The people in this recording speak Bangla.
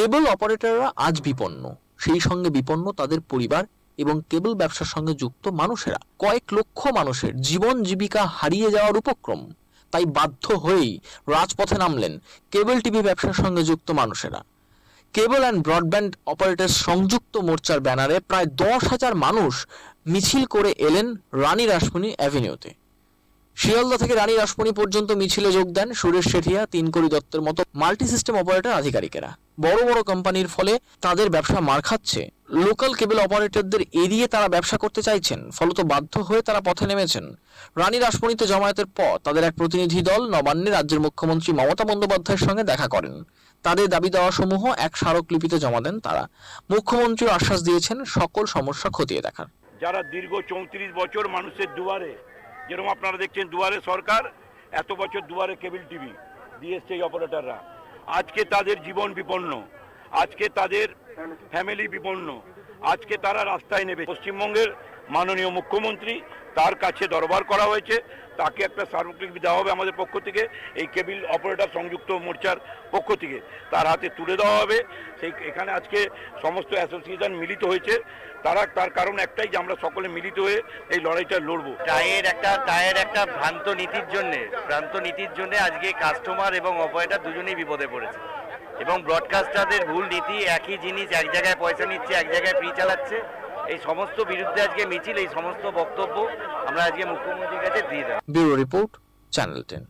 কেবল অপারেটররা আজ বিপন্ন। সেই সঙ্গে বিপন্ন তাদের পরিবার এবং কেবল ব্যবসার সঙ্গে যুক্ত মানুষেরা। কয়েক লক্ষ মানুষের জীবন জীবিকা হারিয়ে যাওয়ার উপক্রম। তাই বাধ্য হয়েই রাজপথে নামলেন কেবল টিভি ব্যবসার সঙ্গে যুক্ত মানুষেরা। কেবল অ্যান্ড ব্রডব্যান্ড অপারেটর সংযুক্ত মোর্চার ব্যানারে প্রায় দশ হাজার মানুষ মিছিল করে এলেন রানী রাসমণি অ্যাভিনিউতে। শিয়ালদা থেকে রানী রাসমণি পর্যন্ত মিছিলে যোগ দেন সুরেশ শেঠিয়া তিনকড়ি দত্তের মতো মাল্টি সিস্টেম অপারেটর আধিকারিকেরা। বড় বড় কোম্পানির ফলে তাদের ব্যবসা মার খাচ্ছে। লোকাল কেবল অপারেটরদের এড়িয়ে তারা ব্যবসা করতে চাইছেন, ফলত বাধ্য হয়ে তারা পথে নেমেছেন। রানী রাসমণিতে জমায়েতের পর তাদের এক প্রতিনিধি দল নবান্নে রাজ্যের মুখ্যমন্ত্রী মমতা বন্দ্যোপাধ্যায়ের সঙ্গে দেখা করেন। তাদের দাবি দেওয়া সমূহ এক স্মারকলিপিতে জমা দেন তারা। মুখ্যমন্ত্রী আশ্বাস দিয়েছেন, সকল সমস্যা খতিয়ে দেখার। যারা দীর্ঘ চৌত্রিশ বছর মানুষের দুয়ারে যেরকম আপনারা দেখছেন দুয়ারে সরকার, এত বছর দুয়ারে কেবল টিভি দিয়ে এসছে এই অপারেটাররা। আজকে তাদের জীবন বিপন্ন, আজকে তাদের ফ্যামিলি বিপন্ন, আজকে তারা রাস্তায় নেবে পশ্চিমবঙ্গের মাননীয় মুখ্যমন্ত্রী তার কাছে দরবার করা হয়েছে। তাকে একটা স্মারকলিপি দেওয়া হবে আমাদের পক্ষ থেকে, এই কেবিল অপারেটর সংযুক্ত মোর্চার পক্ষ থেকে। তার হাতে তুলে দেওয়া হবে। সেই এখানে আজকে সমস্ত অ্যাসোসিয়েশন মিলিত হয়েছে। তারা, তার কারণ একটাই যে আমরা সকলে মিলিত হয়ে এই লড়াইটা লড়বো। টায়ের একটা টায়ের একটা ভ্রান্ত নীতির জন্য, ভ্রান্ত নীতির জন্য আজকে কাস্টমার এবং অপারেটর দুজনেই বিপদে পড়েছে। এবং ব্রডকাস্টারদের ভুল নীতি, একই জিনিস, এক জায়গায় পয়সা নিচ্ছে, এক জায়গায় ফ্রি চালাচ্ছে। এই সমস্ত বিরুদ্ধে আজকে মিছিল, এই সমস্ত বক্তব্য আমরা আজকে মুখ্যমন্ত্রীর কাছে দিয়ে দেব। Bureau report, channel ten.